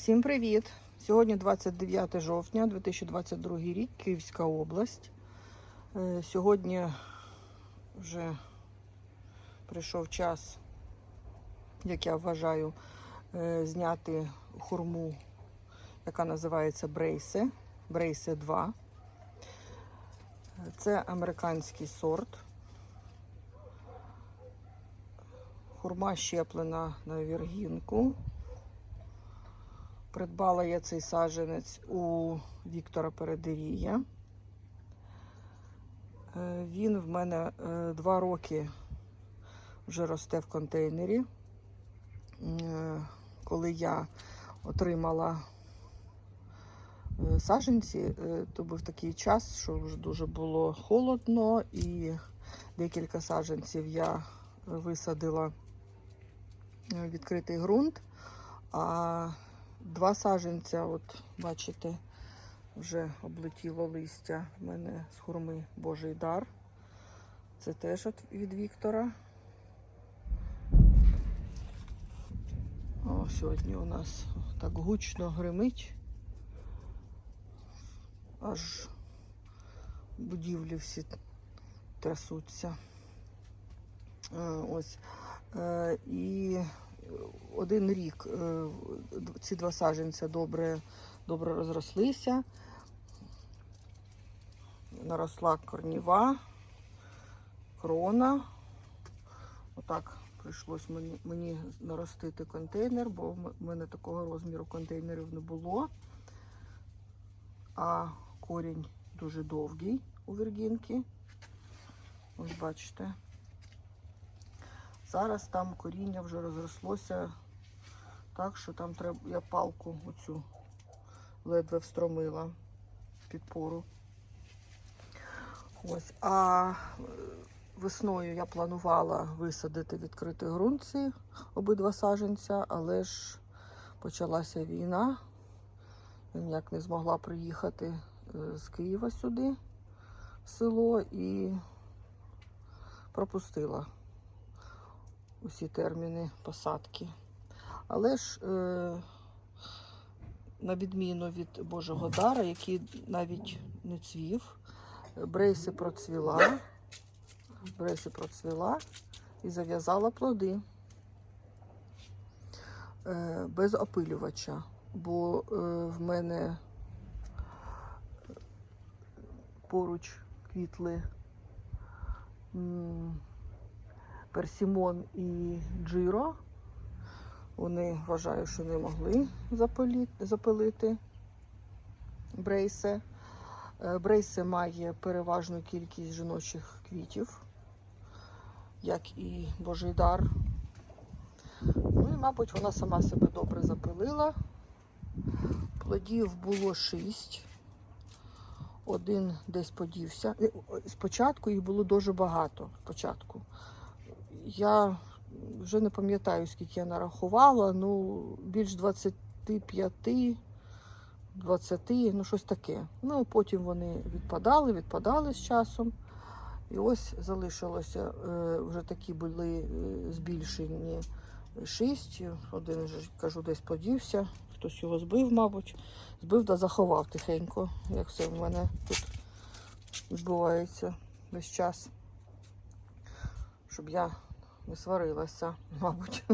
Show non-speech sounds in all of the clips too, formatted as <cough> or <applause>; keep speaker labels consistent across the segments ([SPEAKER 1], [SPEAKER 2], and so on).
[SPEAKER 1] Всім привіт! Сьогодні 29 жовтня 2022 рік, Київська область. Е, Сьогодні вже прийшов час, як я вважаю, е, зняти хурму, яка називається Брейсе. Брейсе 2. Це американський сорт. Хурма щеплена на віргінку. Придбала я цей саджанець у Віктора Передирія. Е, Він в мене е, два роки вже росте в контейнері. Е, Коли я отримала саджанці, то був такий час, що вже дуже було холодно, і декілька саджанців я висадила в відкритий ґрунт. А Два саженця, от бачите, вже облетіло листя в мене з хурми Божий дар. Це теж от від Віктора. О, сьогодні у нас так гучно гримить. Аж будівлі всі трясуться. Е, Ось. Е, І один рік е, ці два саджанця добре, добре розрослися. Наросла корніва, крона. Отак прийшлось мені, мені наростити контейнер, бо в мене такого розміру контейнерів не було. А корінь дуже довгий у віргінки. Ось бачите. Зараз там коріння вже розрослося так, що там треба, я палку оцю ледве встромила підпору. Ось. А е, весною я планувала висадити відкритий ґрунт обидва саженця, але ж почалася війна. Я ніяк не змогла приїхати е, з Києва сюди, в село, і пропустила усі терміни посадки. Але ж, е, на відміну від Божого дара, який навіть не цвів, Брейси процвіла, Брейси процвіла і зав'язала плоди е, без опилювача, бо е, в мене поруч квітли. м, персімон і джиро. Вони вважаю, що не могли запилити, брейсе. Брейсе має переважну кількість жіночих квітів, як і Божий дар. Ну і, мабуть, вона сама себе добре запилила. Плодів було шість. Один десь подівся. Е, Спочатку їх було дуже багато. Спочатку я вже не пам'ятаю, скільки я нарахувала, ну, більш 25, 20, ну щось таке. Ну, потім вони відпадали, відпадали з часом. І ось залишилося, е, вже такі були е, збільшені шість. Один кажу, десь подівся. Хтось його збив, мабуть. Збив та заховав тихенько, як все в мене тут відбувається весь час. Щоб я сварилася, <laughs> мабуть.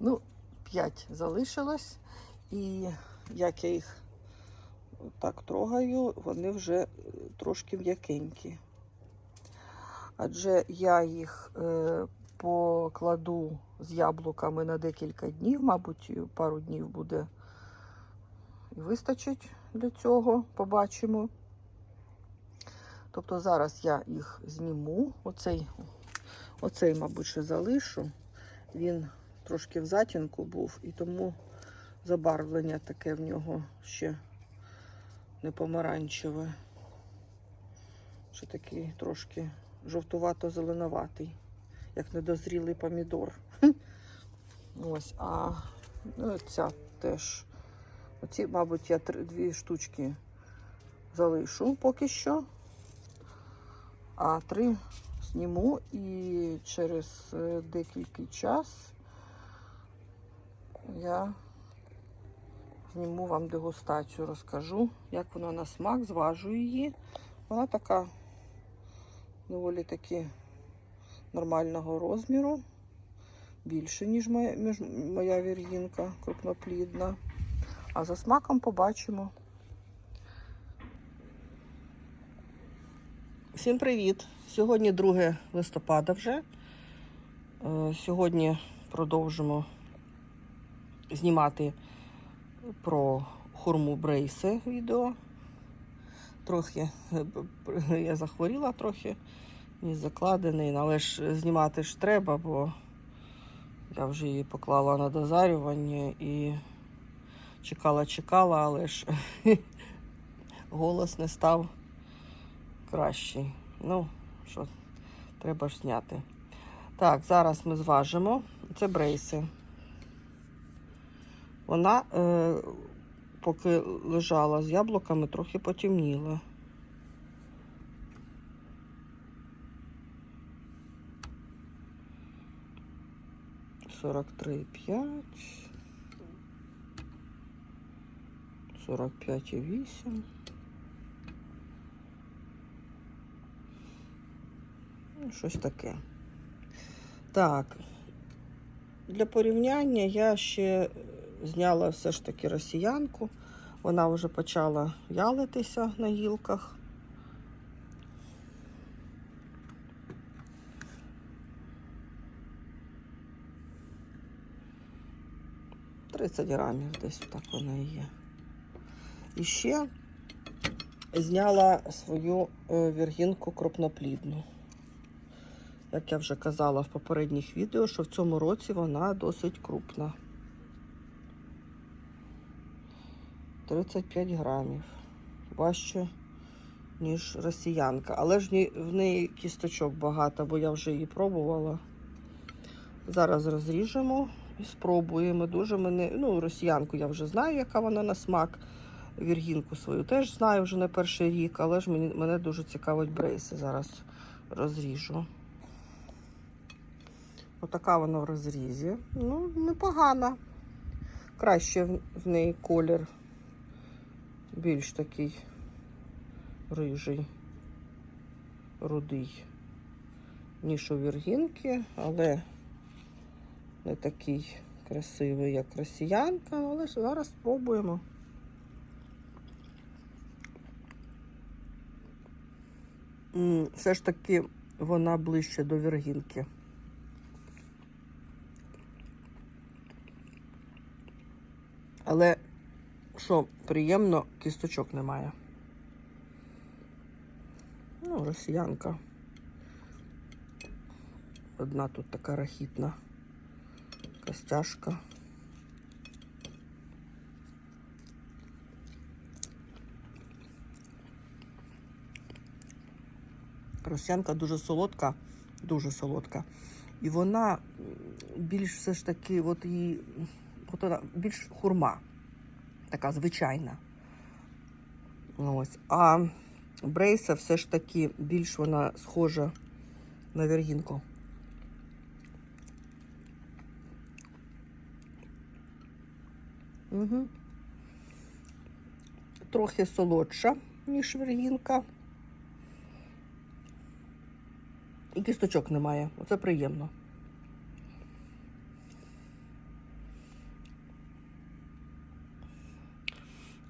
[SPEAKER 1] Ну, п'ять залишилось. І як я їх так трогаю, вони вже трошки м'якенькі. Адже я їх е, покладу з яблуками на декілька днів, мабуть, пару днів буде і вистачить для цього, побачимо. Тобто зараз я їх зніму. Оцей Оцей, мабуть, ще залишу. Він трошки в затінку був, і тому забарвлення таке в нього ще не помаранчеве. Ще такий трошки жовтувато-зеленуватий, як недозрілий помідор. <laughs> Ось, а ну, ця теж. Оці, мабуть, я три, дві штучки залишу поки що. А три зніму і через е, декілька час я Зніму вам дегустацію, розкажу, як вона на смак, зважу її. Вона така доволі таки нормального розміру. Більше, ніж моя, моя вір'їнка крупноплідна. А за смаком побачимо. Всім привіт! Сьогодні 2 листопада вже. Е, Сьогодні продовжимо знімати про хурму Брейси відео. Трохи е, я захворіла трохи, ніс закладений, але ж знімати ж треба, бо я вже її поклала на дозарювання і чекала, чекала, але ж <laughs> голос не став кращий. Ну, що, треба ж зняти. Так, зараз ми зважимо. Це брейси. Вона, е, поки лежала з яблуками, трохи потемніла. Сорок три п'ять. Сорок п'ять і вісім. Ну, Щось таке. Так. Для порівняння я ще зняла все ж таки росіянку. Вона вже почала ялитися на гілках. Тридцять грамів десь так вона і є. І ще зняла свою е, віргінку крупноплідну. Як я вже казала в попередніх відео, що в цьому році вона досить крупна. 35 грамів. Важче, ніж росіянка. Але ж в неї кісточок багато, бо я вже її пробувала. Зараз розріжемо і спробуємо. Дуже мене. Ну, росіянку я вже знаю, яка вона на смак. Віргінку свою теж знаю вже не перший рік, але ж мені, мене дуже цікавить брейси. Зараз розріжу. Отака вона в розрізі. Ну, непогана. Краще в, неї колір. Більш такий рижий, рудий, ніж у віргінки, але не такий красивий, як росіянка, але зараз спробуємо. Все ж таки вона ближче до віргінки. Але що приємно, кісточок немає. Ну, росіянка. Одна тут така рахітна костяшка. Росіянка дуже солодка, дуже солодка. І вона більш все ж таки, от її, от вона більш хурма така звичайна. Ось. А брейса все ж таки більш вона схожа на вергінку. Угу. Трохи солодша, ніж вергінка. І кісточок немає. Оце приємно.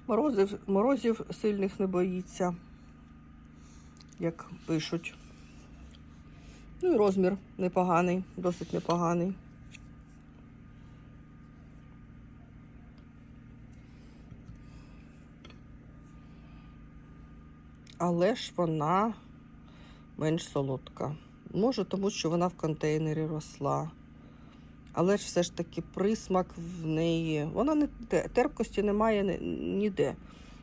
[SPEAKER 1] Морозив, морозів сильних не боїться, як пишуть. Ну і розмір непоганий, досить непоганий. Але ж вона менш солодка. Може, тому що вона в контейнері росла. Але ж все ж таки присмак в неї. Вона не терпкості немає ніде.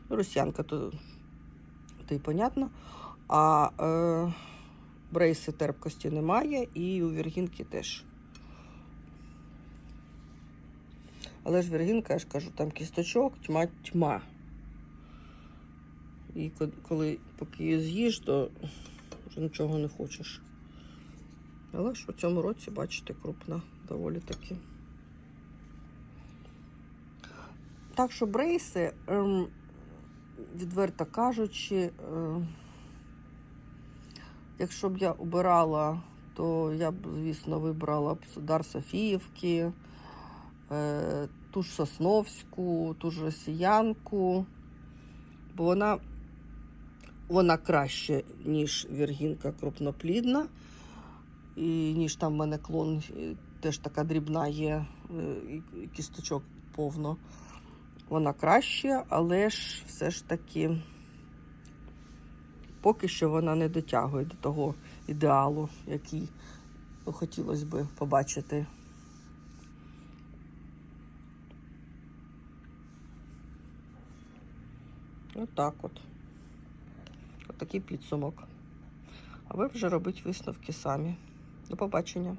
[SPEAKER 1] Росіянка, то, то й понятно. А е, брейси терпкості немає, і у Віргінки теж. Але ж Віргінка, я ж кажу, там кісточок, тьма, тьма. І коли поки її з'їш, то вже нічого не хочеш. Але ж у цьому році, бачите, крупна доволі таки. Так що брейси, ем, відверто кажучи, е, якщо б я обирала, то я б, звісно, вибрала б Дар Софіївки, е, ту ж Сосновську, ту ж Росіянку, бо вона, вона краще, ніж віргінка крупноплідна, і ніж там в мене клон теж така дрібна є, е, кісточок повно. Вона краще, але ж все ж таки поки що вона не дотягує до того ідеалу, який хотілося б побачити. Отак от. Отакий підсумок. А ви вже робіть висновки самі. До побачення.